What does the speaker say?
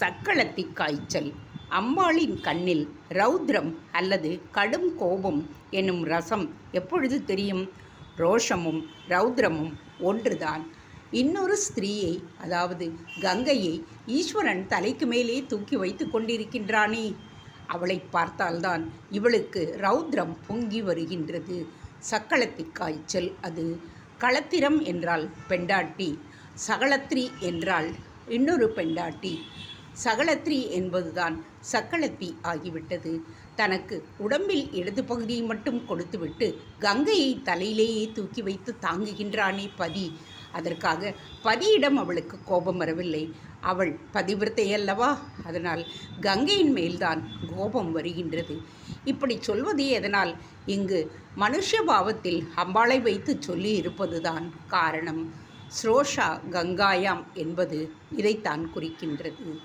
சக்களத்தி காய்ச்சல். அம்பாளின் கண்ணில் ரௌத்ரம் அல்லது கடும் கோபம் என்னும் ரசம் எப்பொழுது தெரியும்? ரோஷமும் ரௌத்ரமும் ஒன்றுதான். இன்னொரு ஸ்திரீயை அதாவது கங்கையை ஈஸ்வரன் தலைக்கு மேலே தூக்கி வைத்து கொண்டிருக்கின்றானே. அவளை பார்த்தால்தான் இவளுக்கு ரௌத்ரம் பொங்கி வருகின்றது. சக்களத்தி காய்ச்சல் அது. களத்திரம் என்றால் பெண்டாட்டி. சகளத்ரி என்றால் இன்னொரு பெண்டாட்டி. சகலத்ரி என்பதுதான் சக்களத்தி ஆகிவிட்டது. தனக்கு உடம்பில் இடது பகுதியை மட்டும் கொடுத்துவிட்டு கங்கையை தலையிலேயே தூக்கி வைத்து தாங்குகின்றானே பதி. அதற்காக பதியிடம் அவளுக்கு கோபம் வரவில்லை. அவள் பதிவிரத்தையல்லவா அதனால் கங்கையின் மேல்தான் கோபம் வருகின்றது. இப்படி சொல்வது எதனால் இங்கு மனுஷ பாவத்தில் அம்பாளை வைத்து சொல்லி இருப்பதுதான் காரணம். ஸ்ரோஷா கங்காயாம் என்பது இதைத்தான் குறிக்கின்றது.